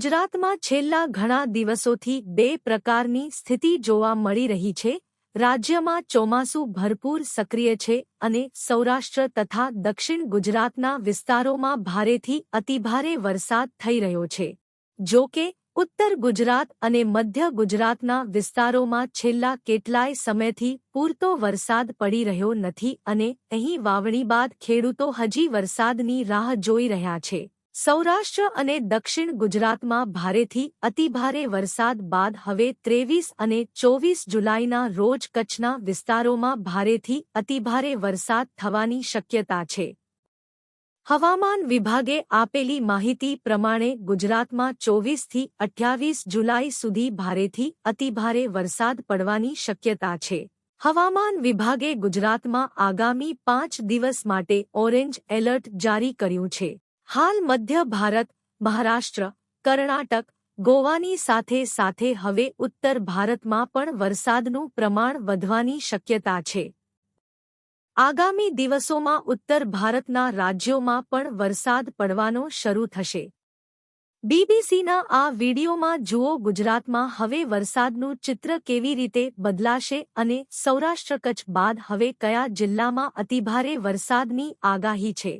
ગુજરાતમાં છેલ્લા ઘણા દિવસોથી બે પ્રકારની સ્થિતિ જોવા મળી રહી છે. રાજ્યમાં ચોમાસું ભરપૂર સક્રિય છે અને સૌરાષ્ટ્ર તથા દક્ષિણ ગુજરાતના વિસ્તારોમાં ભારેથી અતિભારે વરસાદ થઈ રહ્યો છે. જો કે, ઉત્તર ગુજરાત અને મધ્ય ગુજરાતના વિસ્તારોમાં છેલ્લા કેટલાય સમયથી પૂરતો વરસાદ પડી રહ્યો નથી અને અહીં વાવણી બાદ ખેડૂતો હજી વરસાદની રાહ જોઈ રહ્યા છે. સૌરાષ્ટ્ર અને દક્ષિણ ગુજરાતમાં ભારેથી અતિભારે વરસાદ બાદ હવે ત્રેવીસ અને ચોવીસ જુલાઈના રોજ કચ્છના વિસ્તારોમાં ભારેથી અતિભારે વરસાદ થવાની શક્યતા છે. હવામાન વિભાગે આપેલી માહિતી પ્રમાણે ગુજરાતમાં ચોવીસથી અઠ્યાવીસ જુલાઈ સુધી ભારેથી અતિભારે વરસાદ પડવાની શક્યતા છે. હવામાન વિભાગે ગુજરાતમાં આગામી પાંચ દિવસ માટે ઓરેન્જ એલર્ટ જારી કર્યું છે. હાલ મધ્ય ભારત, મહારાષ્ટ્ર, કર્ણાટક, ગોવાની સાથે સાથે હવે ઉત્તર ભારતમાં પણ વરસાદનું પ્રમાણ વધવાની શક્યતા છે. આગામી દિવસોમાં ઉત્તર ભારતના રાજ્યોમાં પણ વરસાદ પડવાનો શરૂ થશે. બીબીસીના આ વિડીયોમાં જુઓ ગુજરાતમાં હવે વરસાદનું ચિત્ર કેવી રીતે બદલાશે અને સૌરાષ્ટ્ર કચ્છ બાદ હવે કયા જિલ્લામાં અતિભારે વરસાદની આગાહી છે.